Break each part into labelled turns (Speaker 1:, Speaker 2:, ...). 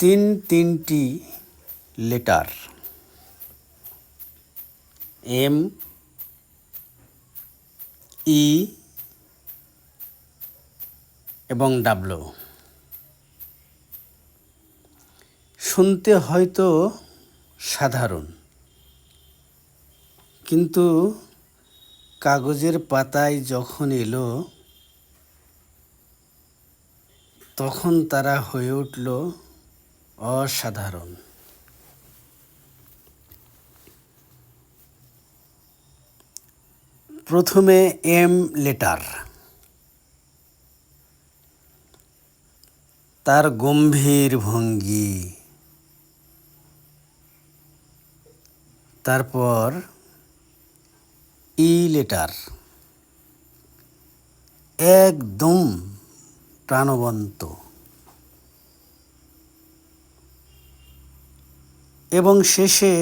Speaker 1: তিন তিনটি letter. M, ই, এবং ডাব্লু শুনতে হয়তো সাধারণ, কিন্তু কাগজের পাতায় যখন এলো, তখন তারা হয়ে উঠল অসাধারণ। প্রথমে এম লেটার। তার গম্ভীর ভঙ্গি। তারপর ই লেটার। একদম প্রাণবন্ত। এবং শেষে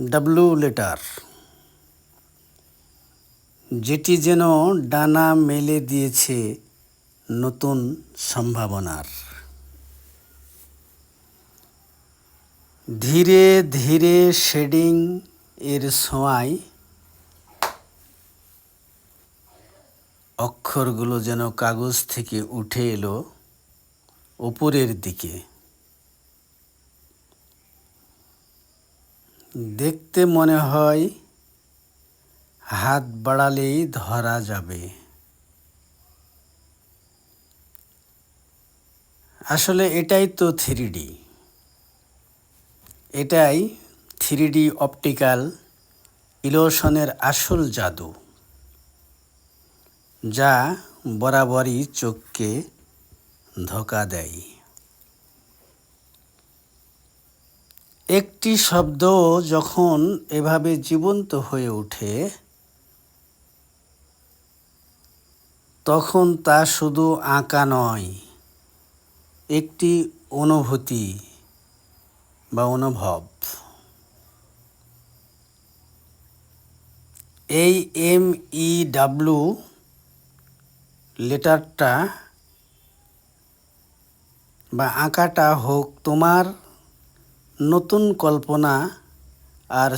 Speaker 1: ডাব্লু লেটার যেটি যেন ডানা মেলে দিয়েছে নতুন সম্ভাবনার। ধীরে ধীরে শেডিং এর ছোঁয়ায় অক্ষরগুলো যেন কাগজ থেকে উঠে এলো উপরের দিকে। দেখতে মনে হয় হাত বাড়ালেই ধরা যাবে। আসলে এটাই তো থ্রি এটাই থ্রি অপটিক্যাল ইলোশনের আসল জাদু, যা বরাবরই চোখকে ধোকা দেয়। একটি শব্দ যখন এভাবে জীবন্ত হয়ে ওঠে, তখন তা শুধু আঁকা নয়, একটি অনুভূতি বা অনুভব। এই এম ই ডাব্লু লেটারটা বা আঁকাটা হোক তোমার নতুন কল্পনা আর